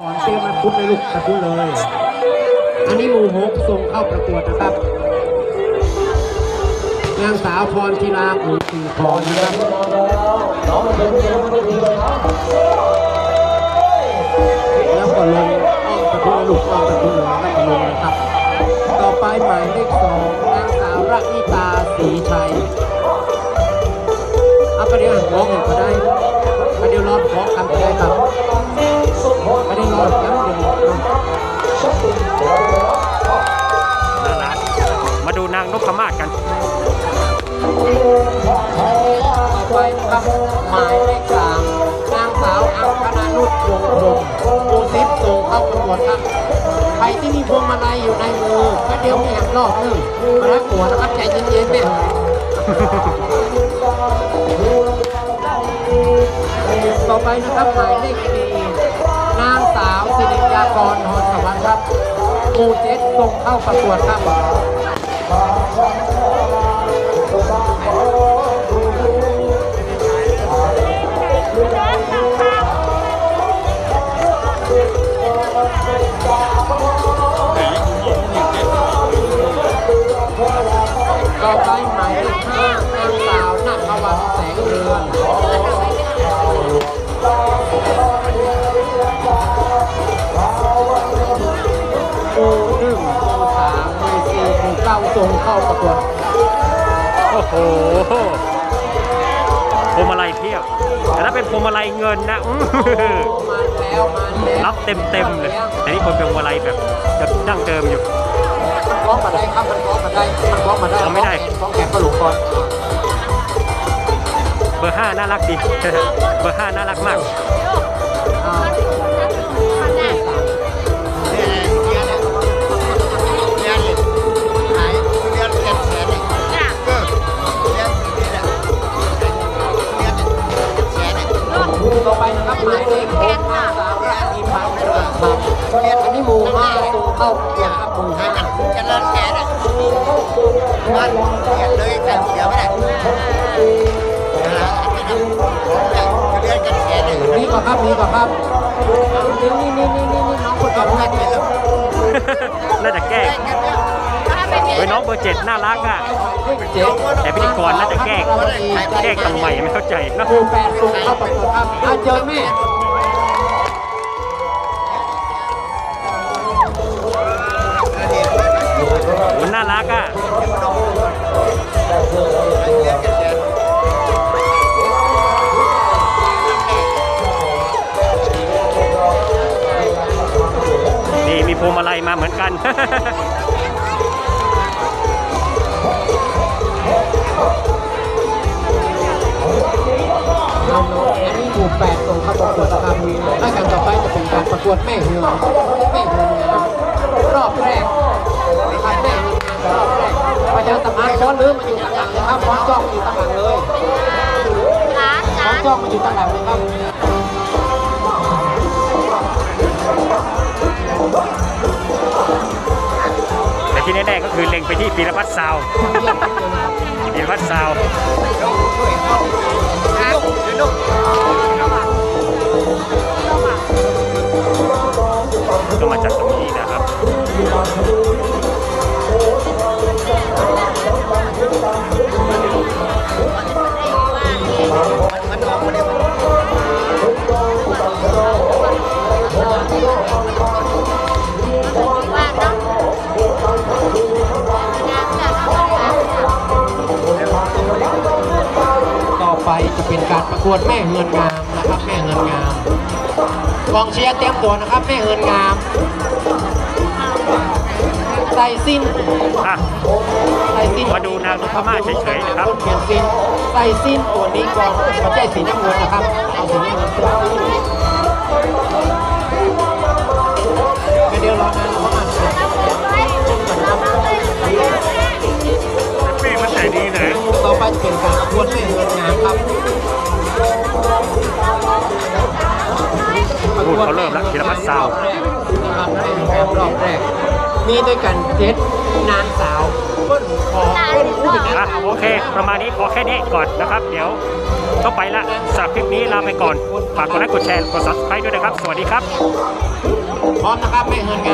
ก่อนเตรียมมาคุ้นเลยลูกตะคุ้นเลย อันนี้หมู่หกส่งเข้าประกวดนะครับ นางสาวพรธิลาหมู่สี่พรนะครับแล้วก็ลงอ้อมตะคุ้นเลยลูกอ้อมตะคุ้นเลยแล้วก็ลงนะครับ ต่อไปหมายเลขสองนางสาวรักนิตาศรีชัยเอาประเดี๋ยวร้องก็ได้ประเดี๋ยวรอขอคำก็ได้ครับ ครับหมายเลขสามนางสาวอังคณานุชวงพรมโอซิปส่งเข้าประกวดครับ ใครที่มีพวงมาลัยอยู่ในมือก็เดี๋ยวไม่อยากรอบนึงมารักหัวนะครับใจเย็นๆเนี่ยต่อไปนะครับหมายเลขสี่นางสาวสิริยากรนนสวัสดิ์ครับหมู่เจ็ดส่งเข้าประกวดครับ ต่อไปหมายเลขห้านางสาวนัทวันแสงเรืองโอหนึ่งโอสามโอสี่โอเก้าทรงเข้าประกวดโอ้โหพวงมาลัยเทียบ แต่ถ้าเป็นพวงมาลัยเงินนะอื้อหือมาแล้วมาแล้วรับเต็มเต็มๆเลย แต่นี่คนเป็นพวงมาลัยแบบจะดั้งเดิมอยู่ มันคล้องมาได้ครับมันคล้องมาได้มันคล้องมาได้เอาไม่ได้คล้องแขนก็หลงก่อนเบอร์ห้าน่ารักดีเบอร์ห้าน่ารักมากอ่าต่อไปนะครับหมายเลขหกนางสาวราตรีพันธ์ประดับครับอันนี้หมู่ห้าทรงเข้า นี่ก่อนครับนี่ก่อนครับนี่นี่นี่นี่นี่น้องคนต่อไปนี่น่าจะแกล้งเฮ้ยน้องเบอร์เจ็ดน่ารักอะเจ๊แต่พิธีกรน่าจะแกล้งแกล้งทำไมไม่เข้าใจเนอะครูแปดส่งเข้าประกวดครับอะเจอแม่โหน่ารักอะ พวงมาลัยมาเหมือนกัน น้องๆอันนี้หมู่แปดส่งเข้าประกวดครับรายการต่อไปจะเป็นการประกวดแม่เหือแม่เหืองานรอบแรกนะครับแม่เหืองานรอบแรกมาเจอตำนานค้อนลืมมาอยู่ต่างหลังนะครับค้อนจ้องมาอยู่ต่างหลังเลยค้อนจ้องมาอยู่ต่างหลังเลย ครับแต่ที่แน่ๆก็คือเล็งไปที่ปีรพัฒน์ซาวด์ปีรพัฒน์ซาวด์ก็มาจากตรงนี้นะครับ เป็นการประกวดแม่เฮือนงามนะครับแม่เฮือนงามกองเชียร์เตรียมตัวนะครับแม่เฮือนงามใส่สิ้นอะ ใส่สิ้นมาดูนางนพมาศเฉยๆนะครับเขียนสิ้นใส่สิ้นตัวนี้ก่อนไม่ใช่สีน้ำเงินนะครับเอาสีน้ำเงินเดี๋ยวรอนานประมาณปี พูดเขาเริ่มแล้วธีรพัฒน์ซาวด์นะครับรับแม่เฮือนงามรอบแรกมีด้วยกันเจ็ดนางสาวต้นขอต้นผู้เป็นนางอะสาวโอเค ประมาณนี้พอแค่นี้ก่อนนะครับ เดี๋ยวต้องไปละสำหรับคลิปนี้ลาไปก่อน ฝากกดไลค์กดแชร์กด subscribe ด้วยนะครับ สวัสดีครับ พร้อมนะครับแม่เฮือนงาม